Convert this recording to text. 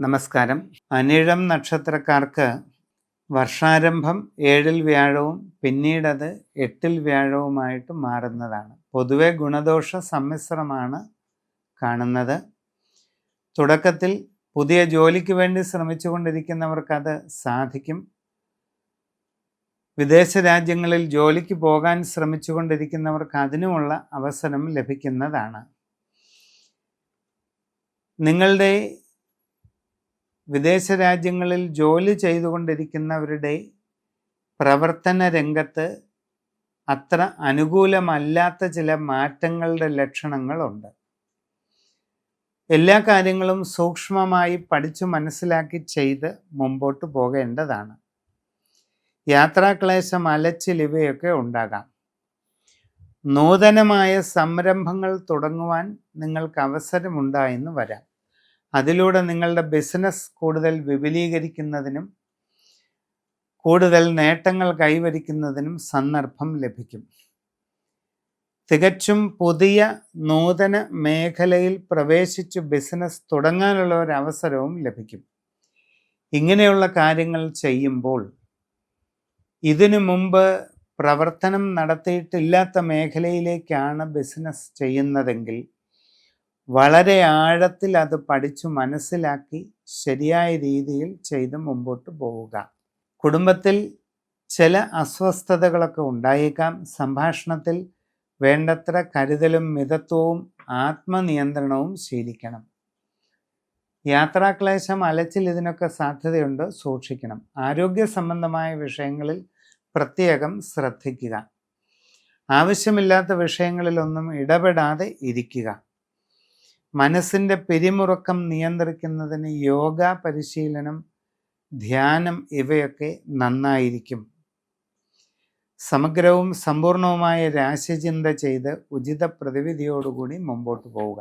നമസ്കാരം. അനിഴം നക്ഷത്രക്കാർക്ക് വർഷാരംഭം ഏഴിൽ വ്യാഴവും പിന്നീടത് എട്ടിൽ വ്യാഴവുമായിട്ട് മാറുന്നതാണ്. പൊതുവെ ഗുണദോഷ സമ്മിശ്രമാണ് കാണുന്നത്. തുടക്കത്തിൽ പുതിയ ജോലിക്ക് വേണ്ടി ശ്രമിച്ചുകൊണ്ടിരിക്കുന്നവർക്കത് സാധിക്കും. വിദേശ രാജ്യങ്ങളിൽ ജോലിക്ക് പോകാൻ ശ്രമിച്ചുകൊണ്ടിരിക്കുന്നവർക്ക് അതിനുമുള്ള അവസരം ലഭിക്കുന്നതാണ്. നിങ്ങളുടെ വിദേശ രാജ്യങ്ങളിൽ ജോലി ചെയ്തുകൊണ്ടിരിക്കുന്നവരുടെ പ്രവർത്തന രംഗത്ത് അത്ര അനുകൂലമല്ലാത്ത ചില മാറ്റങ്ങളുടെ ലക്ഷണങ്ങളുണ്ട്. എല്ലാ കാര്യങ്ങളും സൂക്ഷ്മമായി പഠിച്ചു മനസ്സിലാക്കി ചെയ്ത് മുമ്പോട്ട് പോകേണ്ടതാണ്. യാത്രാക്ലേശം അലച്ചിൽ ഇവയൊക്കെ ഉണ്ടാകാം. നൂതനമായ സംരംഭങ്ങൾ തുടങ്ങുവാൻ നിങ്ങൾക്ക് അവസരമുണ്ടായെന്ന് വരാം. അതിലൂടെ നിങ്ങളുടെ ബിസിനസ് കൂടുതൽ വിപുലീകരിക്കുന്നതിനും കൂടുതൽ നേട്ടങ്ങൾ കൈവരിക്കുന്നതിനും സന്ദർഭം ലഭിക്കും. തികച്ചും പുതിയ നൂതന മേഖലയിൽ പ്രവേശിച്ച് ബിസിനസ് തുടങ്ങാനുള്ള ഒരു അവസരവും ലഭിക്കും. ഇങ്ങനെയുള്ള കാര്യങ്ങൾ ചെയ്യുമ്പോൾ ഇതിനു മുമ്പ് പ്രവർത്തനം നടത്തിയിട്ടില്ലാത്ത മേഖലയിലേക്കാണ് ബിസിനസ് ചെയ്യുന്നതെങ്കിൽ വളരെ ആഴത്തിൽ അത് പഠിച്ചു മനസ്സിലാക്കി ശരിയായ രീതിയിൽ ചെയ്ത് മുമ്പോട്ട് പോവുക. കുടുംബത്തിൽ ചില അസ്വസ്ഥതകളൊക്കെ ഉണ്ടായേക്കാം. സംഭാഷണത്തിൽ വേണ്ടത്ര കരുതലും മിതത്വവും ആത്മനിയന്ത്രണവും ശീലിക്കണം. യാത്രാക്ലേശം അലച്ചിൽ ഇതിനൊക്കെ സാധ്യതയുണ്ട്. സൂക്ഷിക്കണം. ആരോഗ്യ സംബന്ധമായ വിഷയങ്ങളിൽ പ്രത്യേകം ശ്രദ്ധിക്കുക. ആവശ്യമില്ലാത്ത വിഷയങ്ങളിലൊന്നും ഇടപെടാതെ ഇരിക്കുക. മനസ്സിന്റെ പിരിമുറുക്കം നിയന്ത്രിക്കുന്നതിന് യോഗ പരിശീലനം ധ്യാനം ഇവയൊക്കെ നന്നായിരിക്കും. സമഗ്രവും സമ്പൂർണവുമായ രാശിചിന്ത ചെയ്ത് ഉചിത പ്രതിവിധിയോടുകൂടി മുമ്പോട്ട് പോവുക.